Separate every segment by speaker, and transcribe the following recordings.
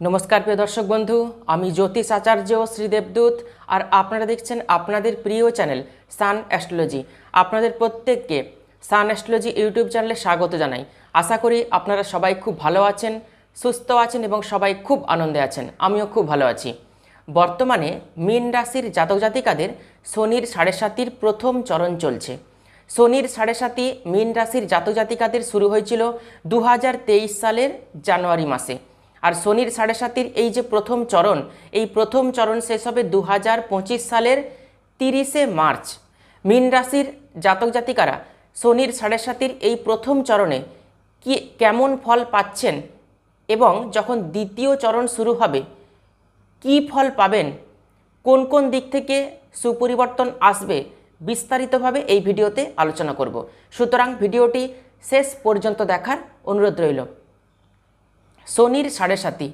Speaker 1: নমস্কার প্রিয় দর্শক বন্ধু, আমি জ্যোতিষ আচার্য শ্রীদেবদূত আর আপনারা দেখছেন আপনাদের প্রিয় চ্যানেল সান অ্যাস্ট্রোলজি। আপনাদের প্রত্যেককে সান অ্যাস্ট্রোলজি ইউটিউব চ্যানেলে স্বাগত জানাই। আশা করি আপনারা সবাই খুব ভালো আছেন, সুস্থ আছেন এবং সবাই খুব আনন্দে আছেন। আমিও খুব ভালো আছি। বর্তমানে মীন রাশির জাতক জাতিকাদের শনির সাড়ে সাতির প্রথম চরণ চলছে। শনির সাড়ে সাতি মীন রাশির জাতক জাতিকাদের শুরু হয়েছিল দু হাজার তেইশ সালের জানুয়ারি মাসে। আর শনির সাড়ে সাতির এই যে প্রথম চরণ, এই প্রথম চরণ শেষ হবে দু হাজার পঁচিশ সালের তিরিশে মার্চ। মীন রাশির জাতক জাতিকারা, শনির সাড়ে সাতির এই প্রথম চরণে কি, কেমন ফল পাচ্ছেন এবং যখন দ্বিতীয় চরণ শুরু হবে, কি ফল পাবেন, কোন কোন দিক থেকে সুপরিবর্তন আসবে, বিস্তারিতভাবে এই ভিডিওতে আলোচনা করব। সুতরাং ভিডিওটি শেষ পর্যন্ত দেখার অনুরোধ রইল। শনির সাড়ে সাতি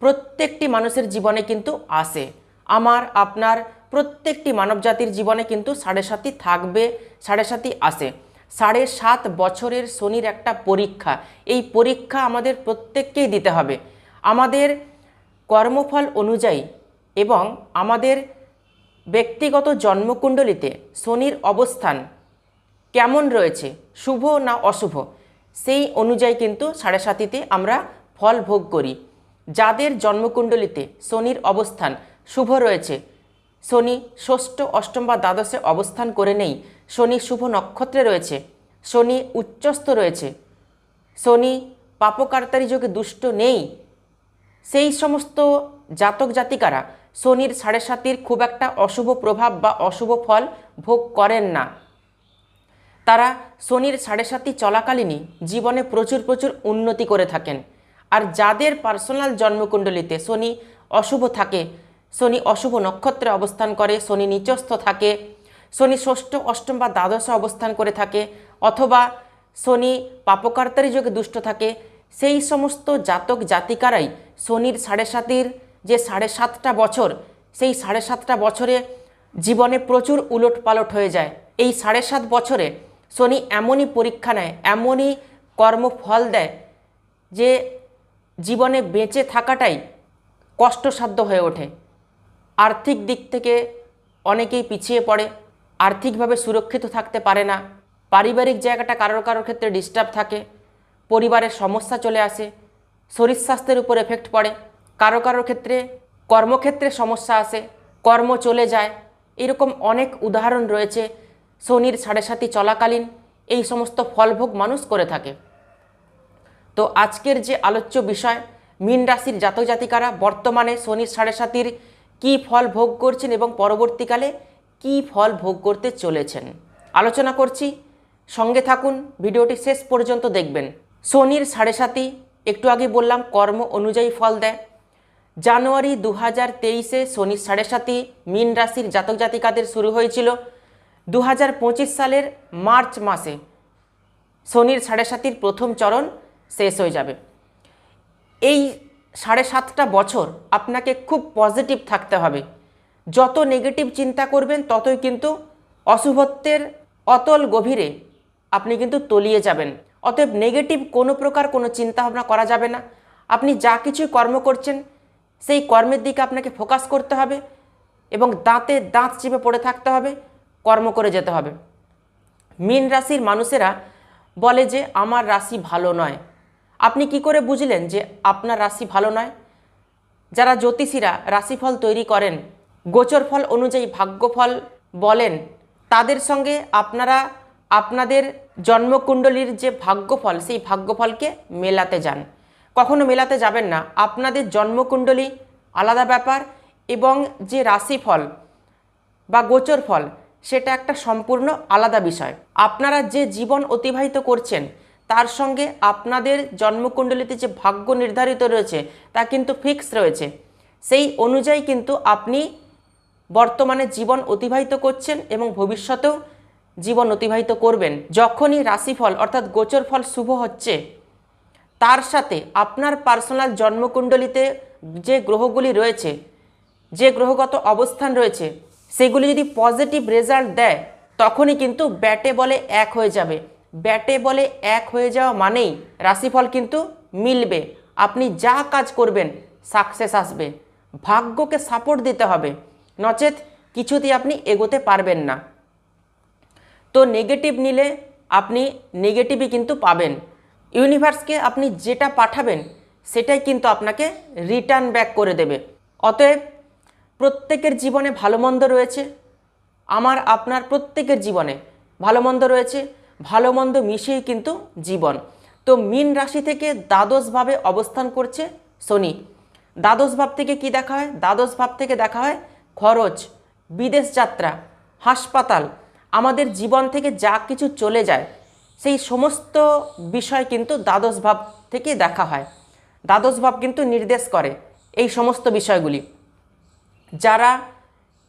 Speaker 1: প্রত্যেকটি মানুষের জীবনে কিন্তু আসে। আমার, আপনার প্রত্যেকটি মানবজাতির জীবনে কিন্তু সাড়ে সাতি থাকবে, সাড়ে সাতি আসে। সাড়ে সাত বছরের শনির একটা পরীক্ষা। এই পরীক্ষা আমাদের প্রত্যেককেই দিতে হবে। আমাদের কর্মফল অনুযায়ী এবং আমাদের ব্যক্তিগত জন্মকুণ্ডলিতে শনির অবস্থান কেমন রয়েছে, শুভ না অশুভ, সেই অনুযায়ী কিন্তু সাড়ে সাতিতে আমরা ফল ভোগ করি। যাদের জন্মকুণ্ডলিতে শনির অবস্থান শুভ রয়েছে, শনি ষষ্ঠ, অষ্টম বা দ্বাদশে অবস্থান করে নেই, শনি শুভ নক্ষত্রে রয়েছে, শনি উচ্চস্থ রয়েছে, শনি পাপকার্তারি যোগে দুষ্ট নেই, সেই সমস্ত জাতক জাতিকারা শনির সাড়ে সাতির খুব একটা অশুভ প্রভাব বা অশুভ ফল ভোগ করেন না। তারা শনির সাড়ে সাতি চলাকালীনই জীবনে প্রচুর প্রচুর উন্নতি করে থাকেন। আর যাদের পার্সোনাল জন্মকুণ্ডলিতে শনি অশুভ থাকে, শনি অশুভ নক্ষত্রে অবস্থান করে, শনি নিচস্থ থাকে, শনি ষষ্ঠ, অষ্টম বা দ্বাদশে অবস্থান করে থাকে, অথবা শনি পাপকার্তারি যোগে দুষ্ট থাকে, সেই সমস্ত জাতক জাতিকারাই শনির সাড়ে সাতির যে সাড়ে সাতটা বছর, সেই সাড়ে সাতটা বছরে জীবনে প্রচুর উলট পালট হয়ে যায়। এই সাড়ে সাত বছরে শনি এমনই পরীক্ষা নেয়, এমনই কর্মফল দেয় যে জীবনে বেঁচে থাকাটাই কষ্টসাধ্য হয়ে ওঠে। আর্থিক দিক থেকে অনেকেই পিছিয়ে পড়ে, আর্থিকভাবে সুরক্ষিত থাকতে পারে না, পারিবারিক জায়গাটা কারোর কারোর ক্ষেত্রে ডিস্টার্ব থাকে, পরিবারের সমস্যা চলে আসে, শরীর স্বাস্থ্যের উপর এফেক্ট পড়ে, কারও কারোর ক্ষেত্রে কর্মক্ষেত্রে সমস্যা আসে, কর্ম চলে যায়, এরকম অনেক উদাহরণ রয়েছে শনির সাড়ে সাতি চলাকালীন, এই সমস্ত ফলভোগ মানুষ করে থাকে। তো আজকের যে আলোচ্য বিষয়, মীন রাশির জাতক জাতিকারা বর্তমানে শনির সাড়ে সাতির কী ফল ভোগ করছেন এবং পরবর্তীকালে কী ফল ভোগ করতে চলেছেন? আলোচনা করছি। সঙ্গে থাকুন, ভিডিওটি শেষ পর্যন্ত দেখবেন। শনির সাড়ে সাতি, একটু আগে বললাম, কর্ম অনুযায়ী ফল দেয়। জানুয়ারি দু হাজার তেইশে শনির সাড়ে সাতি, মীন রাশির জাতক জাতিকাদের শুরু হয়েছিল দু হাজার পঁচিশ সালের মার্চ মাসে। শনির সাড়ে সাতির প্রথম চরণ শেষ হয়ে যাবে। এই সাড়ে সাতটা বছর আপনাকে খুব পজিটিভ থাকতে হবে। যত নেগেটিভ চিন্তা করবেন, ততই কিন্তু অশুভত্বের অতল গভীরে আপনি কিন্তু তলিয়ে যাবেন। অতএব নেগেটিভ কোনো প্রকার কোনো চিন্তা ভাবনা করা যাবে না। আপনি যা কিছু কর্ম করছেন, সেই কর্মের দিকে আপনাকে ফোকাস করতে হবে এবং দাঁতে দাঁত চিপে পড়ে থাকতে হবে, কর্ম করে যেতে হবে। মীন রাশির মানুষেরা বলে যে, আমার রাশি ভালো নয়। আপনি কি করে বুঝলেন যে আপনার রাশি ভালো নয়? যারা জ্যোতিষীরা রাশিফল তৈরি করেন, গোচর ফল অনুযায়ী ভাগ্যফল বলেন, তাদের সঙ্গে আপনারা, আপনাদের জন্মকুণ্ডলীর যে ভাগ্যফল, সেই ভাগ্যফলকে মেলাতে যান। কখনো মেলাতে যাবেন না। আপনাদের জন্মকুণ্ডলী আলাদা ব্যাপার এবং যে রাশিফল বা গোচর ফল, সেটা একটা সম্পূর্ণ আলাদা বিষয়। আপনারা যে জীবন অতিবাহিত করছেন তার সঙ্গে আপনাদের জন্মকুণ্ডলিতে যে ভাগ্য নির্ধারিত রয়েছে, তা কিন্তু ফিক্স রয়েছে। সেই অনুযায়ী কিন্তু আপনি বর্তমানে জীবন অতিবাহিত করছেন এবং ভবিষ্যতেও জীবন অতিবাহিত করবেন। যখনই রাশিফল অর্থাৎ গোচর ফল শুভ হচ্ছে, তার সাথে আপনার পার্সোনাল জন্মকুণ্ডলিতে যে গ্রহগুলি রয়েছে, যে গ্রহগত অবস্থান রয়েছে, সেগুলি যদি পজিটিভ রেজাল্ট দেয়, তখনই কিন্তু ব্যাটে বলে এক হয়ে যাবে। ব্যাটে বলে এক হয়ে যাওয়া মানেই রাশিফল কিন্তু মিলবে। আপনি যা কাজ করবেন সাকসেস আসবে। ভাগ্যকে সাপোর্ট দিতে হবে। নচেত কিছুতেই আপনি এগোতে পারবেন না। তো নেগেটিভ নিলে আপনি নেগেটিভই কিন্তু পাবেন। ইউনিভার্সকে আপনি যেটা পাঠাবেন, সেটাই কিন্তু আপনাকে রিটার্ন ব্যাক করে দেবে। অতএব প্রত্যেকের জীবনে ভালো মন্দ রয়েছে। আমার, আপনার প্রত্যেকের জীবনে ভালো মন্দ রয়েছে। ভালো মন্দ মিশিয়েই কিন্তু জীবন। তো মীন রাশি থেকে দ্বাদশভাবে অবস্থান করছে শনি। দ্বাদশ ভাব থেকে কি দেখা হয়? দ্বাদশ ভাব থেকে দেখা হয় খরচ, বিদেশ যাত্রা, হাসপাতাল। আমাদের জীবন থেকে যা কিছু চলে যায়, সেই সমস্ত বিষয় কিন্তু দ্বাদশ ভাব থেকে দেখা হয়। দ্বাদশ ভাব কিন্তু নির্দেশ করে এই সমস্ত বিষয়গুলি। যারা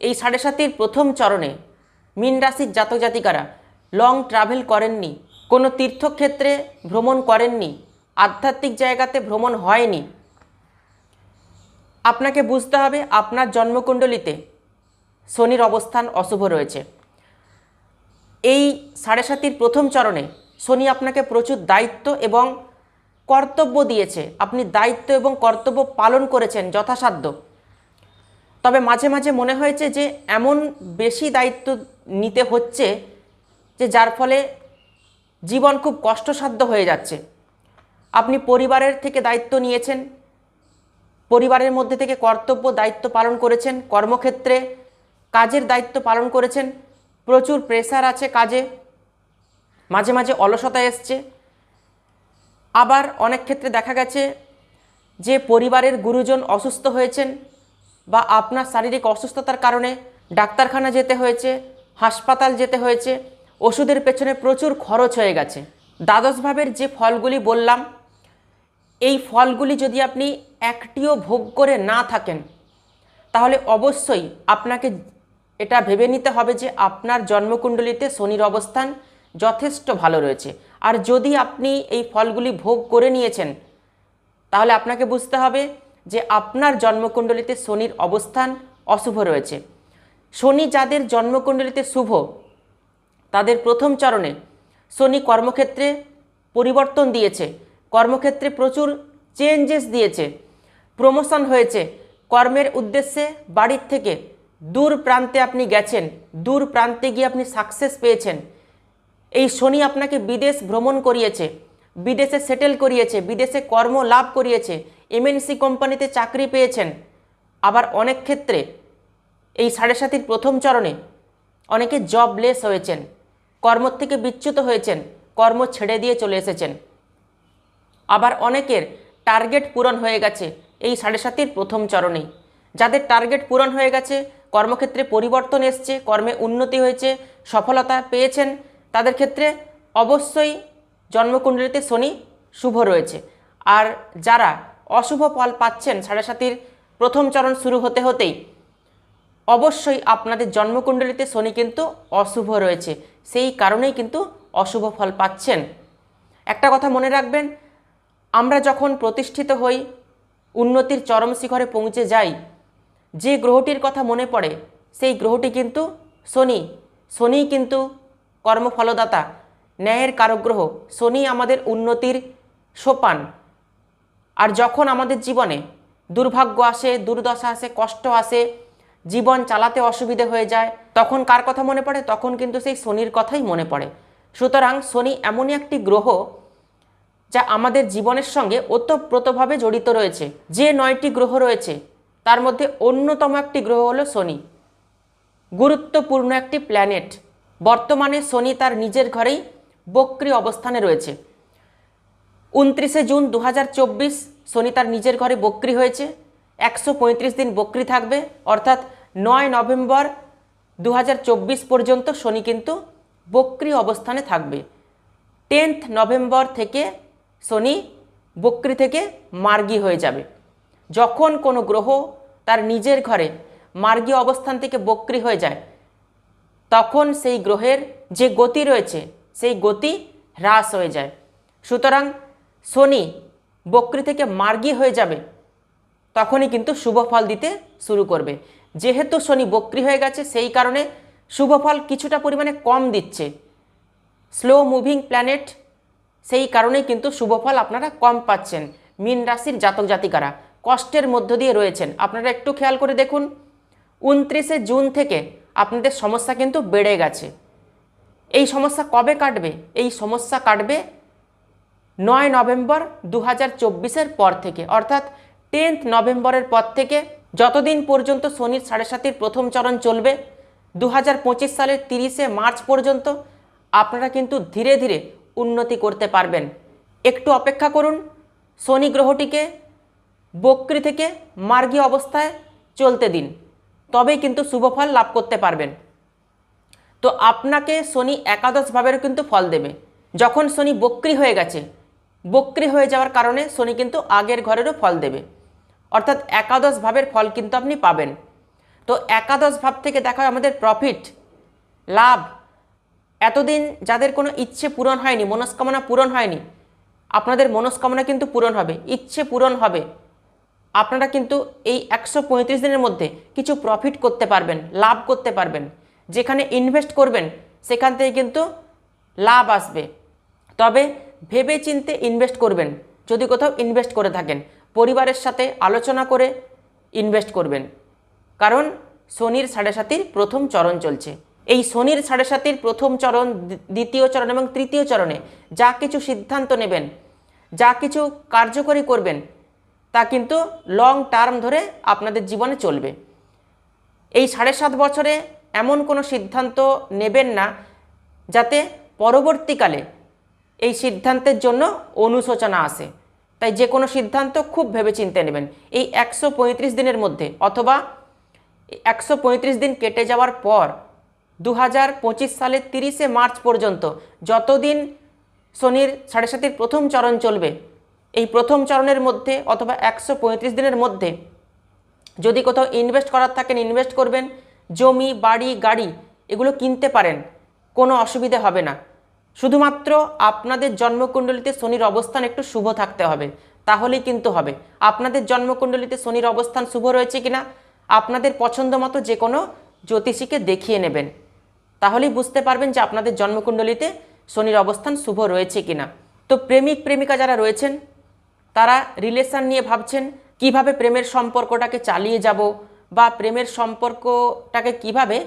Speaker 1: এই সাড়ে সাতির প্রথম চরণে মীন রাশির জাতক জাতিকারা লং ট্রাভেল করেননি, কোনো তীর্থক্ষেত্রে ভ্রমণ করেননি, আধ্যাত্মিক জায়গাতে ভ্রমণ হয়নি। আপনাকে বুঝতে হবে, আপনার জন্মকুণ্ডলিতে শনির অবস্থান অশুভ রয়েছে। এই সাড়ে সাতির প্রথম চরণে শনি আপনাকে প্রচুর দায়িত্ব এবং কর্তব্য দিয়েছে। আপনি দায়িত্ব এবং কর্তব্য পালন করেছেন যথাসাধ্য। তবে মাঝে মাঝে মনে হয়েছে যে, এমন বেশি দায়িত্ব নিতে হচ্ছে যে যার ফলে জীবন খুব কষ্টসাধ্য হয়ে যাচ্ছে। আপনি পরিবারের থেকে দায়িত্ব নিয়েছেন, পরিবারের মধ্যে থেকে কর্তব্য, দায়িত্ব পালন করেছেন, কর্মক্ষেত্রে কাজের দায়িত্ব পালন করেছেন, প্রচুর প্রেসার আছে কাজে, মাঝে মাঝে অলসতা এসছে। আবার অনেক ক্ষেত্রে দেখা গেছে যে পরিবারের গুরুজন অসুস্থ হয়েছেন বা আপনার শারীরিক অসুস্থতার কারণে ডাক্তারখানা যেতে হয়েছে, হাসপাতাল যেতে হয়েছে ওষুধের পেছনে প্রচুর খরচ হয়ে গেছে। দ্বাদশ ভাবের যে ফলগুলি বললাম, এই ফলগুলি যদি আপনি একটিও ভোগ করে না থাকেন, তাহলে অবশ্যই আপনাকে এটা ভেবে নিতে হবে যে আপনার জন্মকুণ্ডলিতে শনির অবস্থান যথেষ্ট ভালো রয়েছে। আর যদি আপনি এই ফলগুলি ভোগ করে নিয়েছেন, তাহলে আপনাকে বুঝতে হবে যে আপনার জন্মকুণ্ডলিতে শনির অবস্থান অশুভ রয়েছে। শনি যাদের জন্মকুণ্ডলিতে শুভ তাদের প্রথম চরণে শনি কর্মক্ষেত্রে পরিবর্তন দিয়েছে। কর্মক্ষেত্রে প্রচুর চেঞ্জেস দিয়েছে। প্রমোশন হয়েছে। কর্মের উদ্দেশ্যে বাড়ির থেকে দূর প্রান্তে আপনি গেছেন, দূর প্রান্তে গিয়ে আপনি সাকসেস পেয়েছেন। এই শনি আপনাকে বিদেশ ভ্রমণ করিয়েছে, বিদেশে সেটেল করিয়েছে, বিদেশে কর্ম লাভ করিয়েছে এমএনসি কোম্পানিতে চাকরি পেয়েছেন। আবার অনেক ক্ষেত্রে এই সাড়ে সাতির প্রথম চরণে অনেকে জবলেস হয়েছেন। কর্ম থেকে বিচ্যুত হয়েছেন, কর্ম ছেড়ে দিয়ে চলে এসেছেন। আবার অনেকের টার্গেট পূরণ হয়ে গেছে এই সাড়ে সাতির প্রথম চরণেই। যাদের টার্গেট পূরণ হয়ে গেছে, কর্মক্ষেত্রে পরিবর্তন এসছে, কর্মে উন্নতি হয়েছে, সফলতা পেয়েছেন, তাদের ক্ষেত্রে অবশ্যই জন্মকুণ্ডলিতে শনি শুভ রয়েছে। আর যারা অশুভ ফল পাচ্ছেন সাড়ে সাতির প্রথম চরণ শুরু হতে হতেই অবশ্যই আপনাদের জন্মকুণ্ডলিতে শনি কিন্তু অশুভ রয়েছে। সেই কারণেই কিন্তু অশুভ ফল পাচ্ছেন। একটা কথা মনে রাখবেন, আমরা যখন প্রতিষ্ঠিত হই, উন্নতির চরম শিখরে পৌঁছে যাই, যে গ্রহটির কথা মনে পড়ে, সেই গ্রহটি কিন্তু শনি। শনি কিন্তু কর্মফলদাতা, ন্যায়ের কারগ্রহ শনি আমাদের উন্নতির সোপান। আর যখন আমাদের জীবনে দুর্ভাগ্য আসে, দুর্দশা আসে, কষ্ট আসে জীবন চালাতে অসুবিধে হয়ে যায়। তখন কার কথা মনে পড়ে? তখন কিন্তু সেই শনির কথাই মনে পড়ে। সুতরাং শনি এমনই একটি গ্রহ যা আমাদের জীবনের সঙ্গে ওতপ্রোতভাবে জড়িত রয়েছে। যে নয়টি গ্রহ রয়েছে, তার মধ্যে অন্যতম একটি গ্রহ হলো শনি। গুরুত্বপূর্ণ একটি প্ল্যানেট বর্তমানে শনি তার নিজের ঘরেই বক্রি অবস্থানে রয়েছে। উনত্রিশে জুন দু হাজার চব্বিশ, শনি তার নিজের ঘরে বক্রি হয়েছে। একশো পঁয়ত্রিশ দিন বক্রি থাকবে, অর্থাৎ নয় নভেম্বর দু হাজার চব্বিশ পর্যন্ত শনি কিন্তু বক্রি অবস্থানে থাকবে। টেন্থ নভেম্বর থেকে শনি বক্রি থেকে মার্গী হয়ে যাবে। যখন কোনো গ্রহ তার নিজের ঘরে মার্গী অবস্থান থেকে বক্রি হয়ে যায়, তখন সেই গ্রহের যে গতি রয়েছে, সেই গতি হ্রাস হয়ে যায়। সুতরাং শনি বক্রি থেকে মার্গী হয়ে যাবে। তখনই কিন্তু শুভ ফল দিতে শুরু করবে। যেহেতু শনি বক্রি হয়ে গেছে, সেই কারণে শুভ ফল কিছুটা পরিমাণে কম দিচ্ছে। স্লো মুভিং প্ল্যানেট সেই কারণেই কিন্তু শুভ ফল আপনারা কম পাচ্ছেন। মীন রাশির জাতক জাতিকারা কষ্টের মধ্য দিয়ে রয়েছেন। আপনারা একটু খেয়াল করে দেখুন, উনত্রিশে জুন থেকে আপনাদের সমস্যা কিন্তু বেড়ে গেছে। এই সমস্যা কবে কাটবে? এই সমস্যা কাটবে নয় নভেম্বর দু হাজার পর থেকে। অর্থাৎ টেন্থ নভেম্বরের পর থেকে যতদিন পর্যন্ত শনির সাড়ে সাতির প্রথম চরণ চলবে দু হাজার পঁচিশ সালের তিরিশে মার্চ পর্যন্ত আপনারা কিন্তু ধীরে ধীরে উন্নতি করতে পারবেন। একটু অপেক্ষা করুন, শনি গ্রহটিকে বক্রি থেকে মার্গী অবস্থায় চলতে দিন, তবেই কিন্তু শুভফল লাভ করতে পারবেন। তো আপনাকে শনি একাদশ ভাবেরও কিন্তু ফল দেবে। যখন শনি বক্রি হয়ে গেছে, বক্রি হয়ে যাওয়ার কারণে শনি কিন্তু আগের ঘরেরও ফল দেবে। অর্থাৎ একাদশ ভাবের ফল কিন্তু আপনি পাবেন। তো একাদশ ভাব থেকে দেখা হয় আমাদের প্রফিট লাভ। এতদিন যাদের কোনো ইচ্ছে পূরণ হয়নি, মনস্কামনা পূরণ হয়নি, আপনাদের মনস্কামনা কিন্তু পূরণ হবে, ইচ্ছে পূরণ হবে। আপনারা কিন্তু এই একশো পঁয়ত্রিশ দিনের মধ্যে কিছু প্রফিট করতে পারবেন, লাভ করতে পারবেন। যেখানে ইনভেস্ট করবেন, সেখান থেকে কিন্তু লাভ আসবে। তবে ভেবে চিনতে ইনভেস্ট করবেন, যদি কোথাও ইনভেস্ট করে থাকেন। পরিবারের সাথে আলোচনা করে ইনভেস্ট করবেন। কারণ শনির সাড়ে সাতির প্রথম চরণ চলছে। এই শনির সাড়ে সাতির প্রথম চরণ দ্বিতীয় চরণ এবং তৃতীয় চরণে যা কিছু সিদ্ধান্ত নেবেন, যা কিছু কার্যকরী করবেন, তা কিন্তু লং টার্ম ধরে আপনাদের জীবনে চলবে। এই সাড়ে সাত বছরে এমন কোনো সিদ্ধান্ত নেবেন না যাতে পরবর্তীকালে এই সিদ্ধান্তের জন্য অনুশোচনা আসে। তাই যে কোনো সিদ্ধান্ত খুব ভেবেচিন্তে নেবেন। এই একশো পঁয়ত্রিশ দিনের মধ্যে অথবা একশো পঁয়ত্রিশ দিন কেটে যাওয়ার পর দু হাজার পঁচিশ সালের তিরিশে মার্চ পর্যন্ত যতদিন শনির সাড়ে সাতির প্রথম চরণ চলবে, এই প্রথম চরণের মধ্যে অথবা একশো পঁয়ত্রিশ দিনের মধ্যে যদি কোথাও ইনভেস্ট করার থাকেন ইনভেস্ট করবেন, জমি, বাড়ি, গাড়ি, এগুলো কিনতে পারেন, কোনো অসুবিধে হবে না। শুধুমাত্র আপনাদের জন্মকুণ্ডলিতে শনির অবস্থান একটু শুভ থাকতে হবে, তাহলেই কিন্তু হবে। আপনাদের জন্মকুণ্ডলিতে শনির অবস্থান শুভ রয়েছে কিনা, আপনাদের পছন্দ মতো যে কোনো জ্যোতিষীকে দেখিয়ে নেবেন। তাহলেই বুঝতে পারবেন যে আপনাদের জন্মকুণ্ডলিতে শনির অবস্থান শুভ রয়েছে কিনা। তো প্রেমিক, প্রেমিকা যারা রয়েছেন, তারা রিলেশন নিয়ে ভাবছেন, কীভাবে প্রেমের সম্পর্কটাকে চালিয়ে যাব বা প্রেমের সম্পর্কটাকে কীভাবে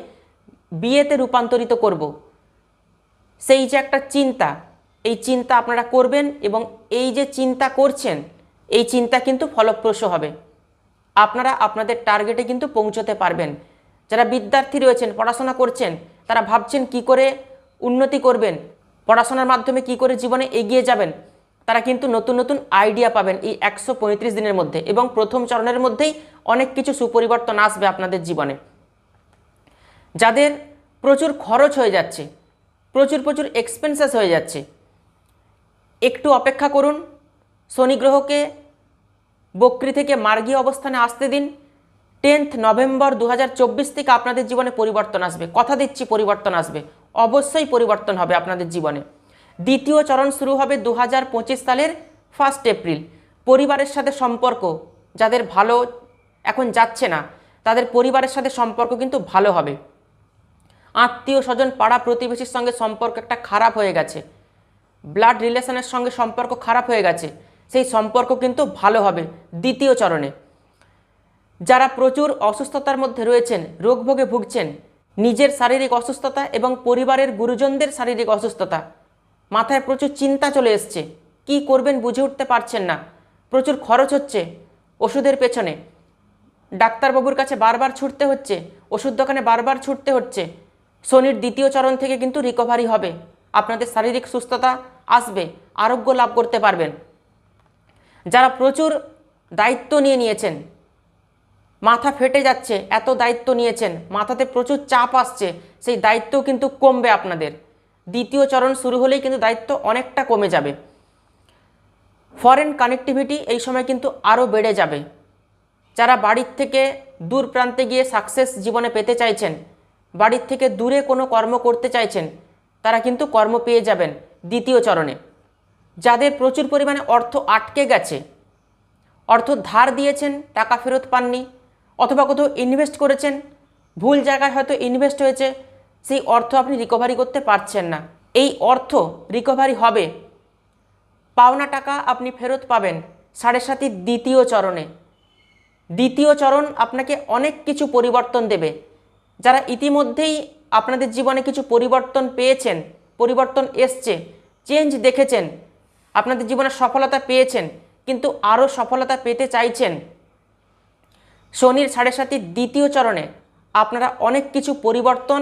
Speaker 1: বিয়েতে রূপান্তরিত করব সেই যে একটা চিন্তা, এই চিন্তা আপনারা করবেন এবং এই যে চিন্তা করছেন, এই চিন্তা কিন্তু ফলপ্রসূ হবে। আপনারা আপনাদের টার্গেটে কিন্তু পৌঁছতে পারবেন। যারা বিদ্যার্থী রয়েছেন, পড়াশোনা করছেন, তারা ভাবছেন কি করে উন্নতি করবেন, পড়াশোনার মাধ্যমে কি করে জীবনে এগিয়ে যাবেন, তারা কিন্তু নতুন নতুন আইডিয়া পাবেন এই একশো পঁয়ত্রিশ দিনের মধ্যে এবং প্রথম চরণের মধ্যেই অনেক কিছু সুপরিবর্তন আসবে আপনাদের জীবনে। যাদের প্রচুর খরচ হয়ে যাচ্ছে প্রচুর প্রচুর এক্সপেন্সেস হয়ে যাচ্ছে। একটু অপেক্ষা করুন, শনি গ্রহকে বক্রি থেকে মার্গী অবস্থানে আসতে দিন। টেন্থ নভেম্বর দু হাজার চব্বিশ থেকে আপনাদের জীবনে পরিবর্তন আসবে। কথা দিচ্ছি, পরিবর্তন আসবে। অবশ্যই পরিবর্তন হবে আপনাদের জীবনে। দ্বিতীয় চরণ শুরু হবে দু হাজার পঁচিশ সালের ফার্স্ট এপ্রিল পরিবারের সাথে সম্পর্ক যাদের ভালো এখন যাচ্ছে না, তাদের পরিবারের সাথে সম্পর্ক কিন্তু ভালো হবে। আত্মীয় স্বজন, পাড়া প্রতিবেশীর সঙ্গে সম্পর্ক একটা খারাপ হয়ে গেছে। ব্লাড রিলেশনের সঙ্গে সম্পর্ক খারাপ হয়ে গেছে। সেই সম্পর্ক কিন্তু ভালো হবে দ্বিতীয় চরণে। যারা প্রচুর অসুস্থতার মধ্যে রয়েছেন, রোগভোগে ভুগছেন, নিজের শারীরিক অসুস্থতা এবং পরিবারের গুরুজনদের শারীরিক অসুস্থতা, মাথায় প্রচুর চিন্তা চলে এসছে। কি করবেন বুঝে উঠতে পারছেন না। প্রচুর খরচ হচ্ছে ওষুধের পেছনে। ডাক্তারবাবুর কাছে বারবার ছুটতে হচ্ছে, ওষুধ দোকানে বারবার ছুটতে হচ্ছে। শনির দ্বিতীয় চরণ থেকে কিন্তু রিকভারি হবে। আপনাদের শারীরিক সুস্থতা আসবে, আরোগ্য লাভ করতে পারবেন। যারা প্রচুর দায়িত্ব নিয়ে নিয়েছেন, মাথা ফেটে যাচ্ছে, এত দায়িত্ব নিয়েছেন, মাথাতে প্রচুর চাপ আসছে, সেই দায়িত্বও কিন্তু কমবে আপনাদের। দ্বিতীয় চরণ শুরু হলেই কিন্তু দায়িত্ব অনেকটা কমে যাবে। ফরেন কানেক্টিভিটি এই সময় কিন্তু আরও বেড়ে যাবে। যারা বাড়ির থেকে দূর প্রান্তে গিয়ে সাকসেস জীবনে পেতে চাইছেন বাড়ির থেকে দূরে কোনো কর্ম করতে চাইছেন, তারা কিন্তু কর্ম পেয়ে যাবেন দ্বিতীয় চরণে। যাদের প্রচুর পরিমাণে অর্থ আটকে গেছে, অর্থ ধার দিয়েছেন, টাকা ফেরত পাননি, অথবা কোথাও ইনভেস্ট করেছেন, ভুল জায়গায় হয়তো ইনভেস্ট হয়েছে, সেই অর্থ আপনি রিকভারি করতে পারছেন না। এই অর্থ রিকভারি হবে। পাওনা টাকা আপনি ফেরত পাবেন সাড়ে সাতির দ্বিতীয় চরণে। দ্বিতীয় চরণ আপনাকে অনেক কিছু পরিবর্তন দেবে। যারা ইতিমধ্যেই আপনাদের জীবনে কিছু পরিবর্তন পেয়েছেন, পরিবর্তন এসছে চেঞ্জ দেখেছেন, আপনাদের জীবনে সফলতা পেয়েছেন, কিন্তু আরও সফলতা পেতে চাইছেন, শনির সাড়ে সাতির দ্বিতীয় চরণে আপনারা অনেক কিছু পরিবর্তন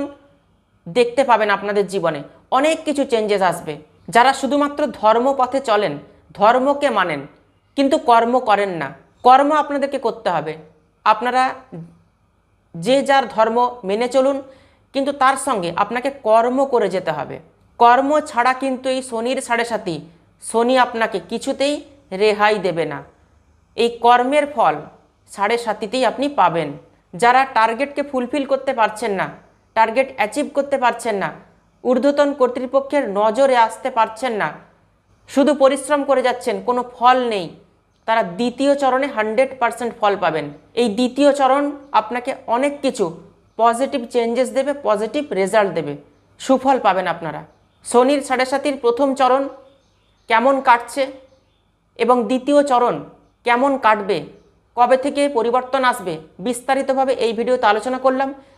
Speaker 1: দেখতে পাবেন আপনাদের জীবনে। অনেক কিছু চেঞ্জেস আসবে। যারা শুধুমাত্র ধর্মপথে চলেন, ধর্মকে মানেন, কিন্তু কর্ম করেন না। কর্ম আপনাদেরকে করতে হবে। আপনারা যে যার ধর্ম মেনে চলুন, কিন্তু তার সঙ্গে আপনাকে কর্ম করে যেতে হবে। কর্ম ছাড়া কিন্তু এই শনির সাড়ে সাতি শনি আপনাকে কিছুতেই রেহাই দেবে না। এই কর্মের ফল সাড়ে সাতিতেই আপনি পাবেন। যারা টার্গেটকে ফুলফিল করতে পারছেন না, টার্গেট অ্যাচিভ করতে পারছেন না, ঊর্ধ্বতন কর্তৃপক্ষের নজরে আসতে পারছেন না, শুধু পরিশ্রম করে যাচ্ছেন, কোনো ফল নেই। তারা দ্বিতীয় চরণে হান্ড্রেড পারসেন্ট ফল পাবেন। এই দ্বিতীয় চরণ আপনাকে অনেক কিছু পজিটিভ চেঞ্জেস দেবে, পজিটিভ রেজাল্ট দেবে। সুফল পাবেন আপনারা। শনির সাড়ে সাতির প্রথম চরণ কেমন কাটছে এবং দ্বিতীয় চরণ কেমন কাটবে, কবে থেকে পরিবর্তন আসবে, বিস্তারিতভাবে এই ভিডিওতে আলোচনা করলাম।